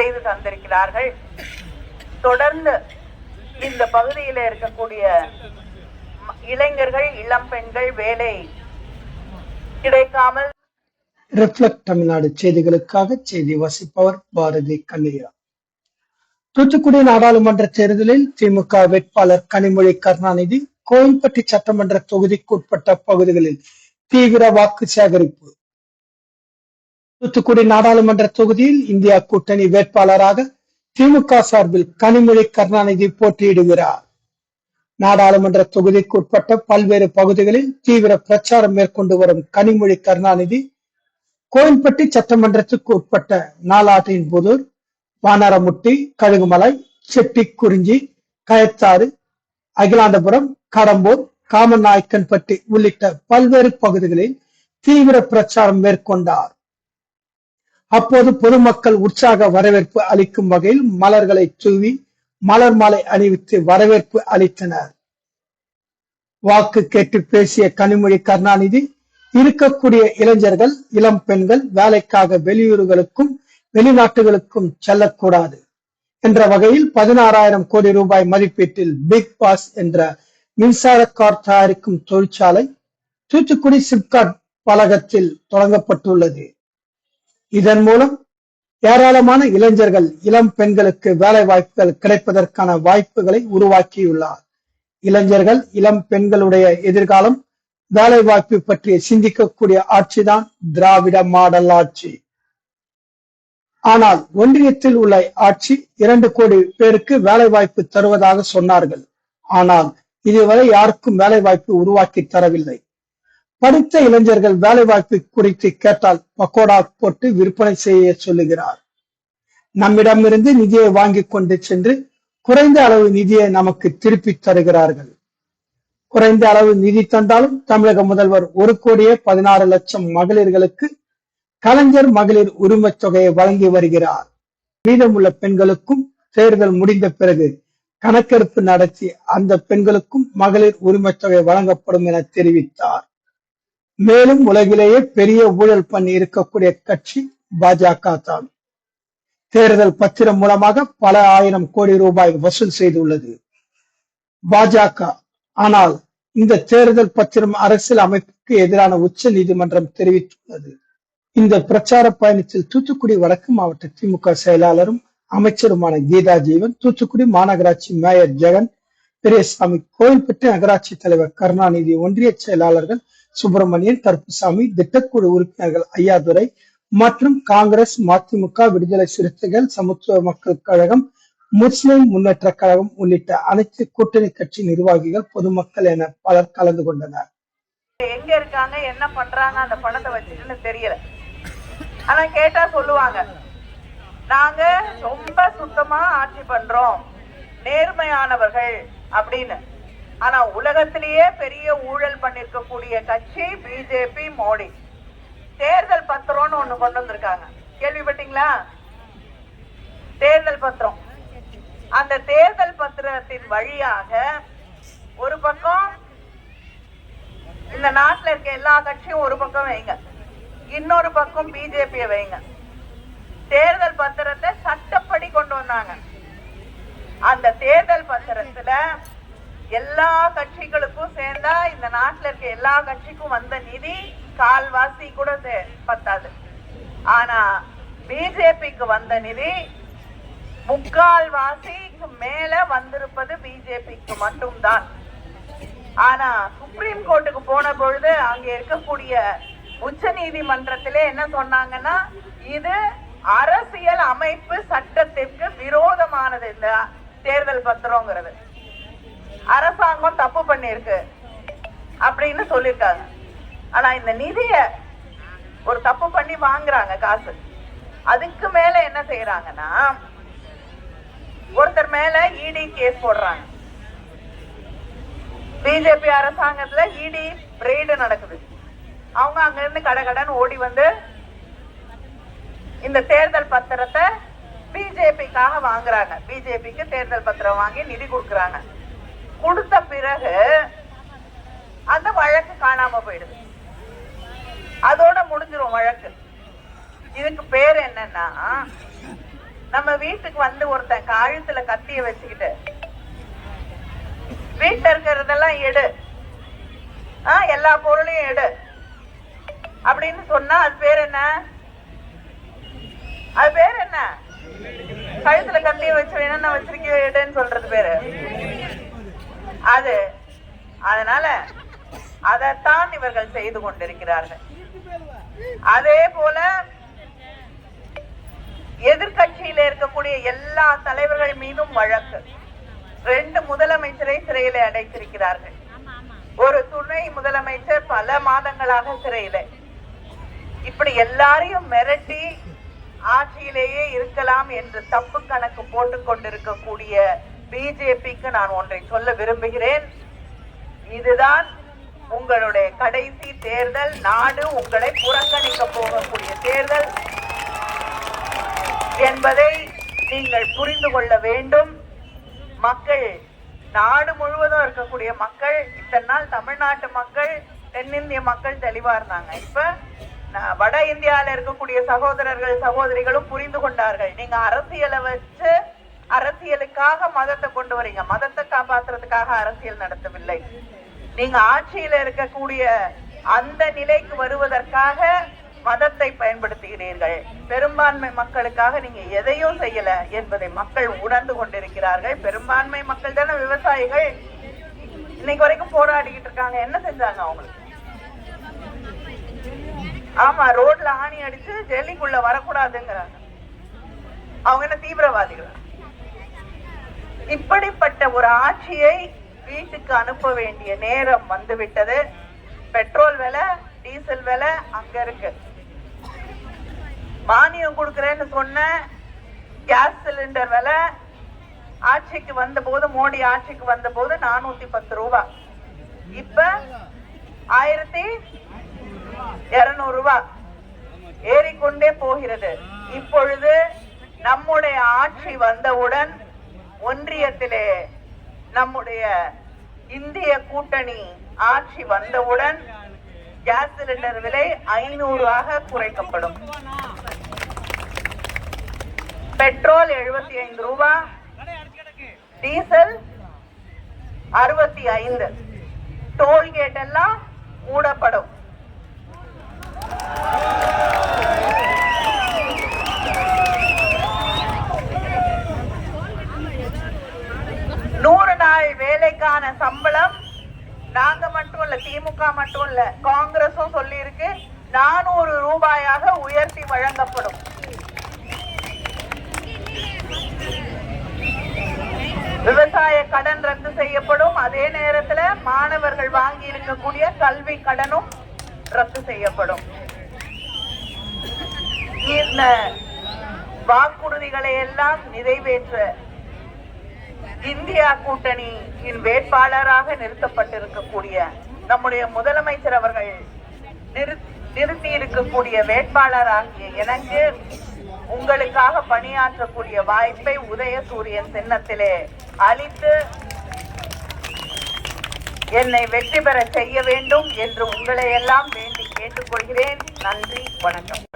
செய்து தந்திருக்கிறார்கள். தொடர்ந்து இந்த பகுதியில் இருக்கக்கூடிய இளைஞர்கள் இளம் பெண்கள் வேலை கிடைக்காமல் ரிஃப்ளெக்ட் தமிழ்நாடு செய்திகளுக்காக செய்தி வசிப்பவர் பாரதி கண்ணையா தூத்துக்குடி நாடாளுமன்ற தேர்தலில் திமுக வேட்பாளர் கனிமொழி கருணாநிதி கோயில்பட்டி சட்டமன்ற தொகுதிக்குட்பட்ட பகுதிகளில் தீவிர வாக்கு சேகரிப்பு. தூத்துக்குடி நாடாளுமன்ற தொகுதியில் இந்தியா கூட்டணி வேட்பாளராக திமுக சார்பில் கனிமொழி கருணாநிதி போட்டியிடுகிறார். நாடாளுமன்ற தொகுதிக்கு உட்பட்ட பல்வேறு பகுதிகளில் தீவிர பிரச்சாரம் மேற்கொண்டு வரும் கனிமொழி கருணாநிதி கோயில்பட்டி சட்டமன்றத்துக்கு உட்பட்ட நாலாட்டின் புதூர் வானரமுட்டி கழுகுமலை செட்டி குறிஞ்சி கயத்தாறு அகிலாண்டபுரம் கடம்பூர் காமநாயக்கன்பட்டி உள்ளிட்ட பல்வேறு பகுதிகளில் தீவிர பிரச்சாரம் மேற்கொண்டார். அப்போது பொதுமக்கள் உற்சாக வரவேற்பு அளிக்கும் வகையில் மலர்களை தூவி மலர் மாலை அணிவித்து வரவேற்பு அளித்தனர். வாக்கு கேட்டு பேசிய கனிமொழி கருணாநிதி இருக்கக்கூடிய இளைஞர்கள் இளம் பெண்கள் வேலைக்காக வெளியூர்களுக்கும் வெளிநாட்டுகளுக்கும் செல்லக்கூடாது என்ற வகையில் பதினாறாயிரம் கோடி ரூபாய் மதிப்பீட்டில் பிக் பாஸ் என்ற மின்சார கார் தயாரிக்கும் தொழிற்சாலை தூத்துக்குடி சிப்காட் பலகத்தில் தொடங்கப்பட்டுள்ளது. இதன் மூலம் ஏராளமான இளைஞர்கள் இளம் பெண்களுக்கு வேலை வாய்ப்புகள் கிடைப்பதற்கான வாய்ப்புகளை உருவாக்கியுள்ளார். இளைஞர்கள் இளம் பெண்களுடைய எதிர்காலம் வேலை வாய்ப்பு பற்றி சிந்திக்கக்கூடிய ஆட்சிதான் திராவிட மாடல் ஆட்சி. ஆனால் ஒன்றியத்தில் உள்ள ஆட்சி இரண்டு கோடி பேருக்கு வேலை வாய்ப்பு தருவதாக சொன்னார்கள். ஆனால் இதுவரை யாருக்கும் வேலை வாய்ப்பு உருவாக்கி தரவில்லை. படித்த இளைஞர்கள் வேலை வாய்ப்பு குறித்து கேட்டால் பக்கோடா போட்டு விற்பனை செய்ய சொல்லுகிறார். நம்மிடமிருந்து நிதியை வாங்கி கொண்டு சென்று குறைந்த அளவு நிதியை நமக்கு திருப்பி தருகிறார்கள். குறைந்த அளவு நிதி தந்தாலும் தமிழக முதல்வர் ஒரு கோடியே பதினாறு லட்சம் மகளிர்களுக்கு கலைஞர் மகளிர் உரிமை தொகையை வழங்கி வருகிறார். மீதமுள்ள பெண்களுக்கும் தேர்தல் முடிந்த பிறகு கணக்கெடுப்பு நடத்தி அந்த பெண்களுக்கும் மகளிர் உரிமைத் தொகை வழங்கப்படும் என தெரிவித்தார். மேலும் உலகிலேயே பெரிய ஊழல் பண்ணி இருக்கக்கூடிய கட்சி பாஜக தான். தேர்தல் பத்திரம் மூலமாக பல ஆயிரம் கோடி ரூபாய் வசூல் செய்துள்ளது. பாஜக. ஆனால் இந்த தேர்தல் பத்திரம் அரசியல் அமைப்புக்கு எதிரான உச்ச நீதிமன்றம் தெரிவித்துள்ளது. இந்த பிரச்சார பயணத்தில் தூத்துக்குடி வடக்கு மாவட்ட திமுக செயலாளரும் அமைச்சருமான கீதா ஜீவன் தூத்துக்குடி மாநகராட்சி மேயர் ஜெகன் பெரியசாமி கோயில்பட்டி நகராட்சி தலைவர் கருணாநிதி ஒன்றிய செயலாளர்கள் சுப்பிரமணியன் கருப்புசாமி திட்டக்குழு உறுப்பினர்கள் ஐயாதுரை மற்றும் காங்கிரஸ் மதிமுக விடுதலை சிறுத்தைகள் சமத்துவ மக்கள் கழகம் முஸ்லிம் முன்னேற்ற கழகம் உள்ளிட்ட அனைத்து கூட்டணி கட்சி நிர்வாகிகள் பொதுமக்கள் என பலர் கலந்து கொண்டனர். எங்க இருக்காங்க என்ன பண்றாங்க அந்த பணத்தை வச்சுட்டுன்னு தெரியல. ஆனா கேட்டா சொல்லுவாங்க நாங்க ரொம்ப சுத்தமா ஆட்சி பண்றோம் நேர்மையானவர்கள் அப்படின்னு. ஆனா உலகத்திலேயே பெரிய ஊழல் பண்ணிருக்கக்கூடிய கட்சி பிஜேபி மோடி. தேர்தல் பத்திரம்னு ஒண்ணு கொண்டு வந்திருக்காங்க. கேள்விப்பட்டீங்களா? தேர்தல் பத்திரம். அந்த தேர்தல் பத்திரத்தின் வழியாக ஒரு பக்கம் இந்த நாட்டில் இருக்க எல்லா கட்சியும் ஒரு பக்கம் வைங்க. இன்னொரு பக்கம் பிஜேபியை வைங்க. தேர்தல் பத்திரத்தை சட்டப்படி கொண்டு வந்தாங்க. அந்த தேர்தல் பத்திரத்துல எல்லா கட்சிகளுக்கும் சேர்ந்தா இந்த நாட்டுல இருக்க எல்லா கட்சிக்கும் வந்த நிதி கால்வாசி கூட பத்தாது. ஆனா பிஜேபிக்கு வந்த நிதி முக்கால் வாசிக்கு மேல வந்திருப்பது பிஜேபிக்கு மட்டும்தான். ஆனா சுப்ரீம் கோர்ட்டுக்கு போன பொழுது அங்க இருக்கக்கூடிய உச்ச நீதிமன்றத்திலே என்ன சொன்னாங்கன்னா இது அரசியல் அமைப்பு சட்டத்திற்கு விரோதமானது இந்த தேர்தல் பத்திரங்கிறது. அரசாங்கம் தப்பு பண்ணிருக்கு அப்படின்னு சொல்லியிருக்காங்க. ஆனா இந்த நிதிய ஒரு தப்பு பண்ணி வாங்குறாங்க காசு. அதுக்கு மேல என்ன செய்யறாங்கன்னா ஒருத்தர் மேல இடி கேஸ் போடுறாங்க. பிஜேபி அரசாங்கத்துல இடி ரெய்டு நடக்குது. அவங்க அங்க இருந்து கடன் ஓடி வந்து இந்த தேர்தல் பத்திரத்தை பிஜேபிக்காக வாங்குறாங்க. பிஜேபிக்கு தேர்தல் பத்திரம் வாங்கி நிதி கொடுக்குறாங்க. கொடுத்த பிறகு அந்த வழக்கு காணாம போயிடுது. அதோட முடிஞ்சிரும் வழக்கு. இதுக்கு பேர் என்னன்னா நம்ம வீட்டுக்கு வந்து ஒருத்தன் கழுத்துல கத்திய வச்சுக்கிட்டு வீட்டுல இருக்கிறதெல்லாம் எடு. ஆ, எல்லா பொருளையும் எடு. அப்படின்னு சொன்னா அது பேர் என்ன? அது பேர் என்ன? கழுத்துல கத்திய வச்சு என்னென்ன வச்சிருக்கீங்க எடுன்னு சொல்றது பேரு. அது அதனால அதைத்தான் இவர்கள் செய்து கொண்டிருக்கிறார்கள். அதே போல எதிர்கட்சியில இருக்கக்கூடிய எல்லா தலைவர்கள் மீதும் வழக்கு. ரெண்டு முதலமைச்சரை சிறையில அடைத்திருக்கிறார்கள். ஒரு துணை முதலமைச்சர் பல மாதங்களாக சிறையில. இப்படி எல்லாரையும் மிரட்டி ஆட்சியிலேயே இருக்கலாம் என்று தப்பு கணக்கு போட்டுக் கொண்டிருக்கக்கூடிய பிஜேபிக்கு நான் ஒன்றை சொல்ல விரும்புகிறேன். இதுதான் உங்களுடைய கடைசி தேர்தல். நாடு உங்களை புறக்கணிக்க போகக்கூடிய தேர்தல் என்பதை நீங்கள் புரிந்து கொள்ள வேண்டும். மக்கள் நாடு முழுவதும் இருக்கக்கூடிய மக்கள் இத்தனை நாள் தமிழ்நாட்டு மக்கள் தென்னிந்திய மக்கள் தெளிவா இருந்தாங்க. இப்ப வட இந்தியால இருக்கக்கூடிய சகோதரர்கள் சகோதரிகளும் புரிந்து கொண்டார்கள். நீங்க அரசியலை வச்சு அரசியலுக்காக மதத்தை கொண்டு வரீங்க. மதத்தை காப்பாத்துறதுக்காக அரசியல் நடத்தவில்லை. நீங்க ஆட்சியில இருக்கக்கூடிய அந்த நிலைக்கு வருவதற்காக மதத்தை பயன்படுத்துகிறீர்கள். பெரும்பான்மை மக்களுக்காக நீங்க எதையும் செய்யல என்பதை மக்கள் உணர்ந்து கொண்டிருக்கிறார்கள். பெரும்பான்மை மக்கள் தானே விவசாயிகள். இன்னைக்கு வரைக்கும் போராடிக்கிட்டு இருக்காங்க. என்ன செஞ்சாங்க அவங்களுக்கு? ஆமா ரோட்ல ஆணி அடிச்சு டெல்லிக்குள்ள வரக்கூடாதுங்கிறாங்க. அவங்க என்ன தீவிரவாதிகளா? இப்படிப்பட்ட ஒரு ஆட்சியை வீட்டுக்கு அனுப்ப வேண்டிய நேரம் வந்துவிட்டது. பெட்ரோல் விலை டீசல் விலை அங்க இருக்கு. மானியம் கொடுக்கறேன்னு சொன்ன கேஸ் சிலிண்டர் விலை ஆட்சிக்கு வந்த போது மோடி ஆட்சிக்கு வந்த போது நானூத்தி பத்து ரூபா. இப்ப ஆயிரத்தி இருநூறு ரூபாய் ஏறிக்கொண்டே போகிறது. இப்பொழுது நம்முடைய ஆட்சி வந்தவுடன் ஒன்றியத்திலே நம்முடைய இந்திய கூட்டணி ஆட்சி வந்தவுடன் கேஸ் சிலிண்டர் விலை ஐநூறாக குறைக்கப்படும். பெட்ரோல் எழுபத்தி ஐந்து ரூபா டீசல் அறுபத்தி ஐந்து டோல்கேட் எல்லாம் மூடப்படும் நூறு நாள் வேலைக்கான சம்பளம் நாங்க மட்டும் இல்ல திமுக மட்டும் இல்ல காங்கிரஸும் சொல்லி இருக்கு நானூறு ரூபாயாக உயர்த்தி வழங்கப்படும். விவசாய கடன் ரத்து செய்யப்படும். அதே நேரத்துல மாணவர்கள் வாங்கி இருக்கக்கூடிய கல்வி கடனும் ரத்து செய்யப்படும். இந்த வாக்குறுதிகளை எல்லாம் நிறைவேற்ற இந்தியா கூட்டணியின் வேட்பாளராக நிறுத்தப்பட்டிருக்கக்கூடிய நம்முடைய முதலமைச்சர் அவர்கள் நிறுத்தி இருக்கக்கூடிய வேட்பாளராகிய எனக்கு உங்களுக்காக பணியாற்றக்கூடிய வாய்ப்பை உதயசூரியன் சின்னத்திலே அளித்து என்னை வெற்றி பெற செய்ய வேண்டும் என்று உங்களை எல்லாம் வேண்டி கேட்டுக்கொள்கிறேன். நன்றி வணக்கம்.